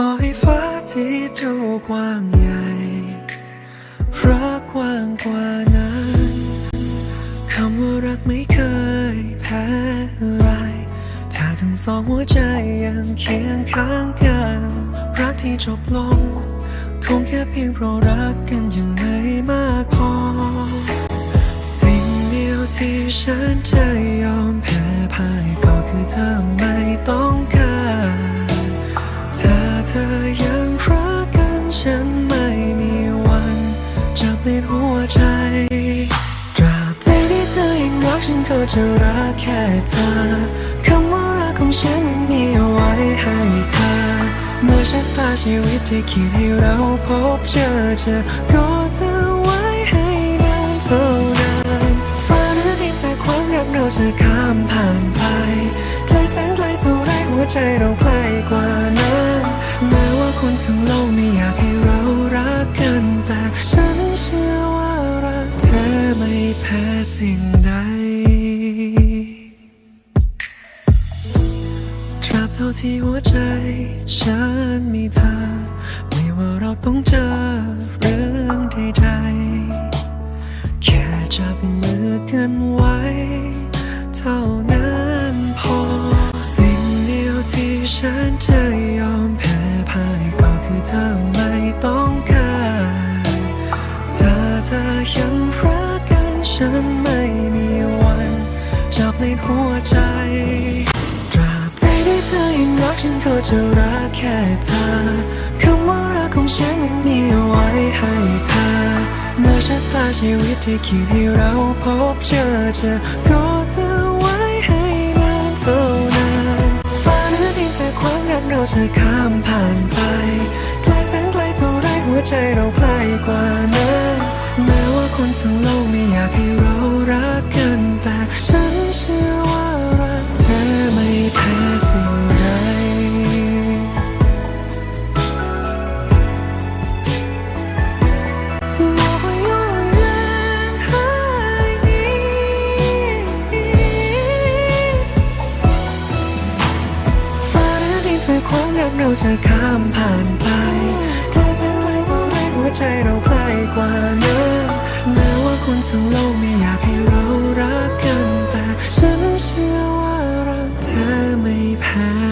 ต่อให้ฟ้าที่เจ้ากว้างใหญ่รักกว้างกว่านั้นคำว่ารักไม่เคยแพ้อะไรถ้าทั้งสองหัวใจยังเคียงข้างกัน รักที่จบลง คงแค่เพียงเพราะรักกันยังไม่มากพอ สิ่งเดียวที่ฉันจะยอมแพ้พ่ายก็คือเธอไม่ต้องการ เธอยังรักกันฉันไม่มีวันจะเปลี่ยนหัวใจตราบใดที่เธอยังรักฉันก็จะรักแค่เธอคำว่ารักของฉันนั้นมีเอาไว้ให้เธอเมื่อชะตาชีวิตที่คิดให้เราพบเจอจะกอดเธอไว้ให้นานเท่านานฟ้าหรือดินจากความรักเราจะข้ามผ่านไปไกลแสนไกลเท่าไรหัวใจเราใกล้กว่านั้น คนทั้งโลกไม่อยากให้เรารักกัน แต่ฉันเชื่อว่ารักเธอไม่แพ้สิ่งใดตราบเท่าที่หัวใจ ฉันมีเธอ ไม่ว่าเราต้องเจอเรื่องใดๆแค่จับมือกันไว้ เท่านั้นพอ สิ่งเดียวที่ฉันจะยอม ยังรักกันฉันไม่มีวันจะเปลี่ยนหัวใจ ตราบใดที่เธอยังรักฉันก็จะรักแค่เธอคำว่ารักของฉันนั้นมีไว้ให้เธอเมื่อชะตาชีวิตที่คิดให้เราพบเจอจะกอเธอไว้ให้นานเท่านานฟ้าหรือดินจากความรักเราจะข้ามผ่านไปไกลแสนไกลเท่าไรหัวใจเราใกล้กว่านั้น คนทั้งโลกไม่อยากให้เรารักกัน แต่ฉันเชื่อว่ารักเธอไม่แพ้สิ่งใดความรักเาจะข้ามผ่านไปแค่เส้นลายเท่าไรหัวใจเราใกล้กว่านั้น keep.